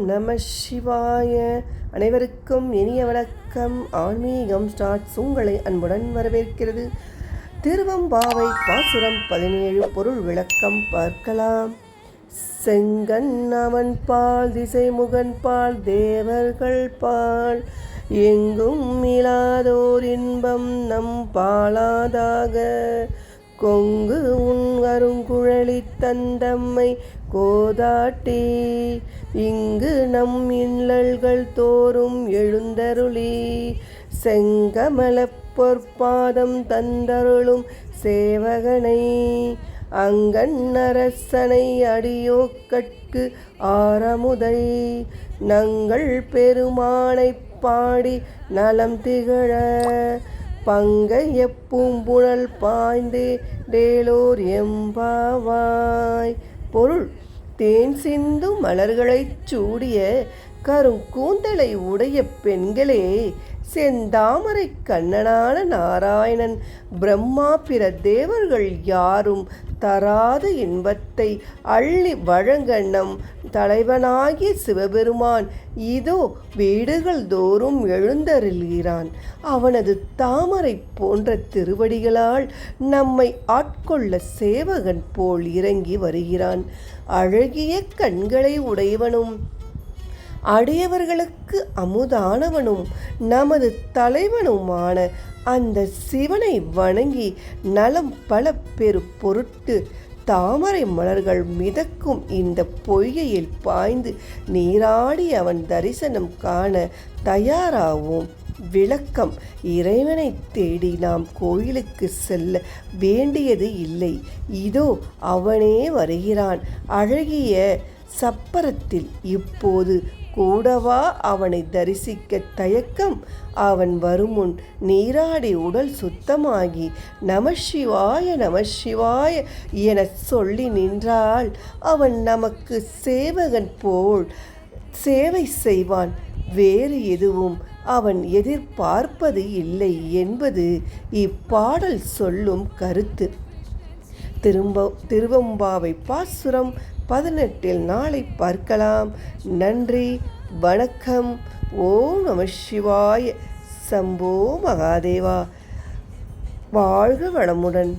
ஓம் நம சிவாய. அனைவருக்கும் இனிய வணக்கம். ஆன்மீகம் ஸ்டார்ட்ஸ் உங்களை அன்புடன் வரவேற்கிறது. திருவம்பாவை பாசுரம் பதினேழு பொருள் விளக்கம் பார்க்கலாம். செங்கன் அவன் பால் திசைமுகன் பால் தேவர்கள் பால். எங்கும் இலாதோர் இன்பம் நம் பாலாதாக. கொங்கு உன் கருங்குழலி தந்தம்மை கோதாட்டி இங்கு நம் இன்னல்கள் தோறும் எழுந்தருளி. செங்கமல பொற்பாதம் தந்தருளும் சேவகனை அங்கன் அரசனை அடியோக்கட்கு ஆரமுதை. நங்கள் பெருமானை பாடி நலம் திகழ பங்கைய புழல் பாய்ந்தே டேலோர் எம்பாவாய். பொருள் தேன் சிந்து மலர்களைச் சூடிய கருங்கூந்தலை உடைய பெண்களே செந்தாமரை கண்ணனான நாராயணன் பிரம்மா பிற தேவர்கள் யாரும் தராத இன்பத்தை அள்ளி வழங்க நம் தலைவனாகிய சிவபெருமான் இதோ வீடுகள் தோறும் எழுந்தருள்கிறான். அவனது தாமரை போன்ற திருவடிகளால் நம்மை ஆட்கொள்ள சேவகன் போல் இறங்கி வருகிறான். அழகிய கண்களை உடையவனும் அடியவர்களுக்கு அமுதானவனும் நமது தலைவனுமான அந்த சிவனை வணங்கி நலம் பல பெரு பொருட்டு தாமரை மலர்கள் மிதக்கும் இந்த பொய்கையில் பாய்ந்து நீராடி அவன் தரிசனம் காண தயாராவோம். விளக்கம் இறைவனை தேடி நாம் கோயிலுக்கு செல்ல வேண்டியது இல்லை. இதோ அவனே வருகிறான். அழகிய சப்பரத்தில் இப்போது கூடவா அவனை தரிசிக்க தயக்கம். அவன் வருமுன் நீராடி உடல் சுத்தமாகி நமசிவாய நமசிவாய என சொல்லி நின்றால் அவன் நமக்கு சேவகன் போல் சேவை செய்வான். வேறு எதுவும் அவன் எதிர்பார்ப்பது இல்லை என்பது இப்பாடல் சொல்லும் கருத்து. திரும்ப திருவம்பாவை பாசுரம் பதினெட்டில் நாளை பார்க்கலாம். நன்றி வணக்கம். ஓம் நம சிவாய. சம்போ மகாதேவா. வாழ்க வளமுடன்.